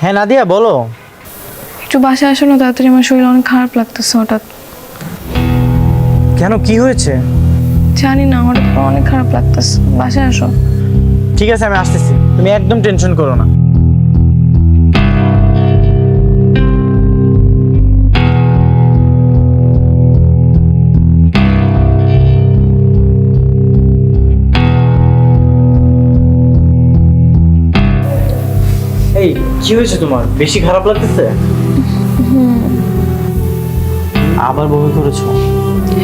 হ্যাঁ নাদিয়া বলো। একটু বাসায় আসো না তাড়াতাড়ি। আমার শরীর অনেক খারাপ লাগতেছে হঠাৎ। কেন কি হয়েছে? জানি না হঠাৎ করে অনেক খারাপ লাগতেছে। বাসায় আসো। ঠিক আছে আমি আসতেছি। তুমি একদম টেনশন করো না। এই কি হয়েছে তোমার? বেশি খারাপ লাগতেছে? আবার বমি করেছ?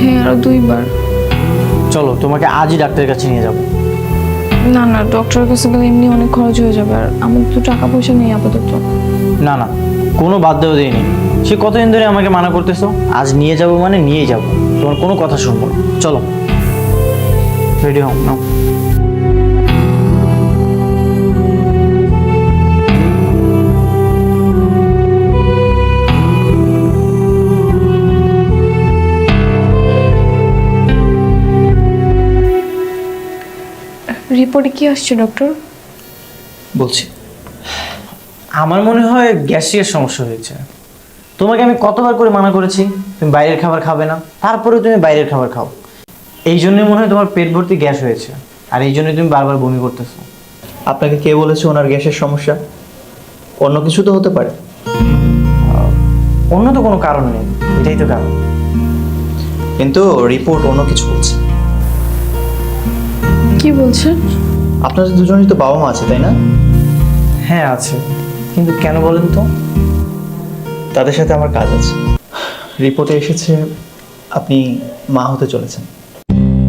হ্যাঁ আরও দুইবার। চলো তোমাকে আজই ডাক্তারের কাছে নিয়ে যাব। না না ডক্টরের কাছে গেলে এমনি অনেক খরচ হয়ে যাবে আর আমার তো টাকা পয়সা নেই আপাতত। না না কোনো বাদ দেওয়া দিইনি সে কতদিন ধরে আমাকে মানা করতেছো? আজ নিয়ে যাব মানে নিয়ে যাব। তোমার কোনো কথা শুনব না। চলো। রেডি হও নাও। রিপোর্টে কি আসছে ডক্টর? বলছি আমার মনে হয় গ্যাস্ট্রিকের সমস্যা হয়েছে। তোমাকে আমি কতবার করে মানা করেছি তুমি বাইরের খাবার খাবে না তারপরে তুমি বাইরের খাবার খাও। এই জন্যই মনে হয় তোমার পেট ভর্তি গ্যাস হয়েছে আর এই জন্যই তুমি বারবার বমি করতেছো। আপনাকে কে বলেছে ওনার গ্যাসের সমস্যা? অন্য কিছু তো হতে পারে। অন্য তো কোনো কারণ নেই এটাই তো কারণ। কিন্তু রিপোর্ট অন্য কিছু বলছে। কি বলছেন আপনাদের দুজনেই তো বাবা মা আছে তাই না? হ্যাঁ আছে। কিন্তু কেন বলেন তো? তাদের সাথে আমার কাজ আছে। রিপোর্টে এসেছে আপনি মা হতে চলেছেন।